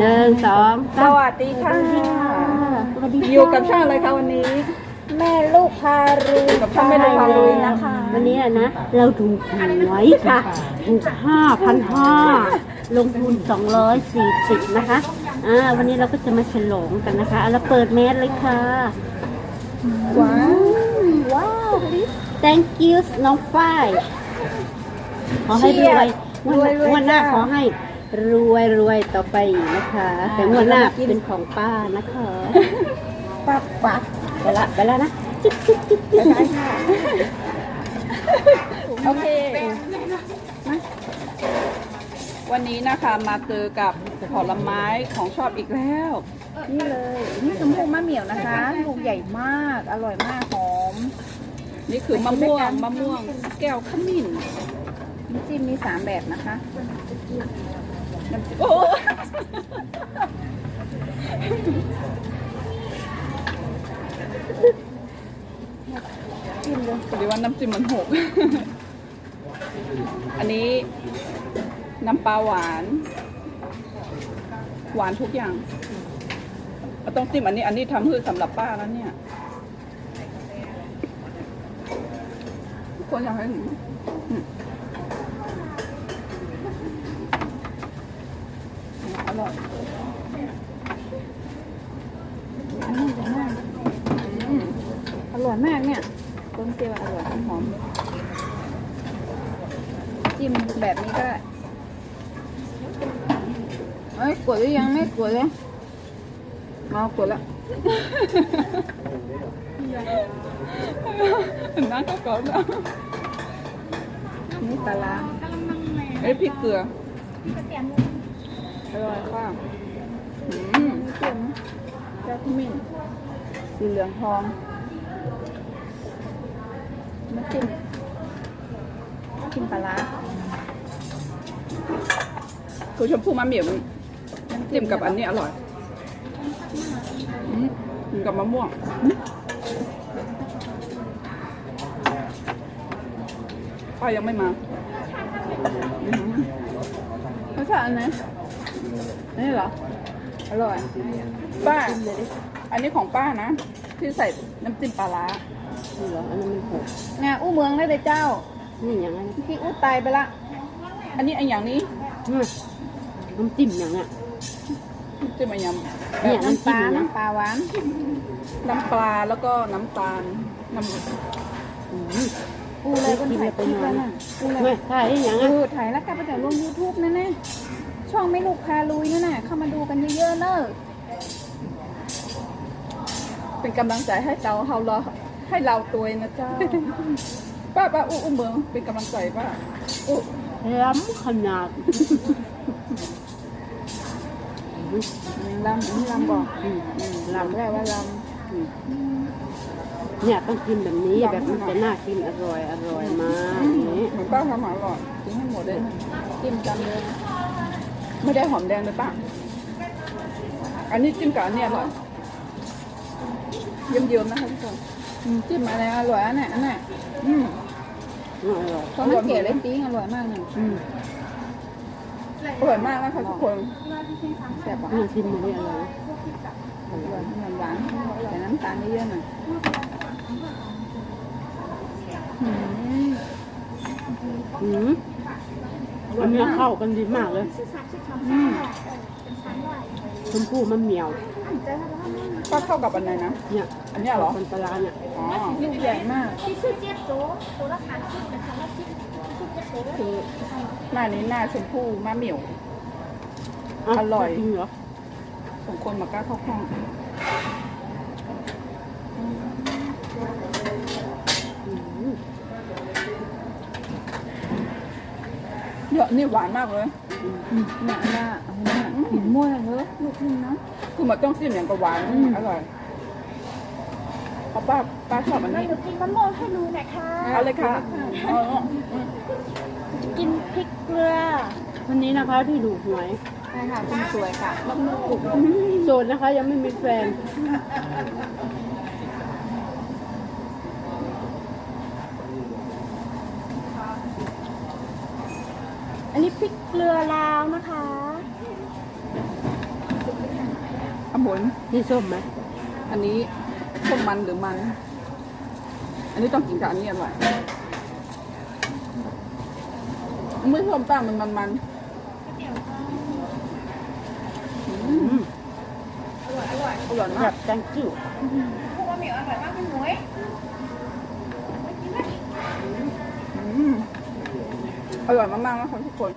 หนึ่งสองสวัสดีค่ะ สวัสดีค่ะอยู่กับช่างอะไรคะวันนี้ แม่ลูกพารุยกับช่างแม่ลูกพาลุยนะคะ วันนี้อะนะ เราถูกหวยค่ะถูกห้าพันห้าลงทุนสองร้อยสี่สิบนะคะ อ่า วันนี้เราก็จะมาฉลองกันนะคะอะเราเปิดแมสเลยค่ะ ว้าว ว้าว thank you น้องฝ้าย ขอให้รวยงวดงวดหน้าขอให้ รวยรวยต่อไปอีกนะคะ แต่งวดหน้าเป็นของป้านะคะปับปับไปละไปละนะจิ๊บจิ๊บจิ๊บจิ๊บได้ค่ะโอเคมาวันนี้นะคะมาเจอกับผลไม้ของชอบอีกแล้ว นี่เลย นี่ชมพูมะเหมี่ยวนะคะลูกใหญ่มากอร่อยมากหอม นี่คือมะม่วงมะม่วง แก้วขมิ้นน้ำจิ้มมีสามแบบนะคะ น้ำจิ้มโอ้จิ้มเลยพอดีว่าน้ำจิ้มมันหก อันนี้น้ำปลาหวาน หวานทุกอย่างต้องจิ้มอันนี้ อันนี้ทำเพื่อสำหรับป้าแล้วเนี่ยทุกคนอยากให้หนู อร่อยอืมอร่อยมากเนี่ยต้นเจียวอร่อยหอม จิ้มแบบนี้ก็ได้เอ้ยกดหรือยังไม่กดเลยมากดแล้วนั่งก็ก่อนนะนี่ปลาร้าเอ้ยพริกเกลือ อร่อยค่ะอืมนี่เจียวนะแก้วขมิ้นสีเหลืองทองน้ำจิ้มน้ำจิ้มปลาร้าคือชมพู่มะเหมี่ยวมันจิ้มกับอันนี้อร่อยอืมกินกับมะม่วงป้ายังไม่มาอืมรสชาติอันไหนอั นนี้เหรอ อร่อย ป้า อันนี้ของป้านะ ที่ใส่น้ำจิ้มปลาร้านี่เหรออันนั้นมันหกงาอู้เมืองได้เลยเจ้านี่อย่างนั้นพี่อู้ตายไปละ อันนี้อันอย่างนี้นี่น้ำจิ้มอย่างเนี้ยน้ำจิ้มอันอย่างเนี่ยน้ำปลา น้ำปลาหวาน น้ำปลาแล้วก็น้ำตาล น้ำอืมอู้เลยคนถ่ายคลิปแล้วน่ะอู้เลไม่ยใช่อย่างเอนั้นอถ่ายแล้วกลับไปแต่ลง YouTube นั่นแน่ ช่องไม่ลูกพาลุยนั่นน่ะเข้ามาดูกันเยอะๆเนอะเป็นกำลังใจให้เราเราเราให้เราตัวเองนะเจ้า ป้าป้าอู้อู้เมืองเป็นกำลังใจป้าอู้ล้ำขนาดลำอันนี้ลำบอกอืมอืมลำแรกว่าลเนี่ยต้องกินแบบนี้แบบมันจะน่ากินอร่อยอร่อยมากอย่างนี้เหมือนป้าทำอาหารอร่อยกินให้หมดเลยำจิ้มจำเลย ไม่ได้หอมแดงเลยป้าอันนี้จิ้มกับอันนี้อร่อยเยิ้มๆนะคะทุกคนอืมจิ้มอะไรอร่อยอันน่ะอันน่ะอืมอร่อยเพราะมันเกล็ดเลยปิ้งอร่อยมากเนี่ยอืมอร่อยมากนะคะทุกคนแซ่บอะน่าชิมมันนี่อร่อยอร่อยหวานๆแต่น้ำตาลเยอะๆหน่อยอืม อืมอันนี้เข้ากันดีมากเลยอืมชมพู่มันเหมียวป้าเข้ากับอันไหนนะ เนี่ย อันเนี้ยเหรอคนปลาร้าเนี่ยอ๋อลูกใหญ่มากคือหน้านี้หน้าชมพู่มะเหมี่ยวะอร่อยจริงเหรอสมควรมากล้าเข้าห้อง อืมเนี่ยนี่หวานมากเลยหนักหน้าหินม่วนเลยลูกนึงนะคือมันต้องจิ้มอย่างกับหวานอืมอร่อยเพราะป้าป้าชอบอันนี้หนูกินมะม่วงให้ดูหน่อยค่ะเอาเลยค่ะอ๋ออืมกินพริกเกลือวันนี้นะคะที่ดูหวยใช่ค่ะคุณสวยค่ะโสดนะคะ ยังไม่มีแฟน อันนี้พริกเกลือลาวนะคะขมุนนี่ส้มไหมอันนี้ส้มมันหรือมัน อันนี้ต้องกินกับอันนี้อร่อยไม่ส้มแป้งมันมันมันอืมอร่อยอร่อยอร่อยแบมากบ thank you อืม อร่อยมากๆนะคนทุกคน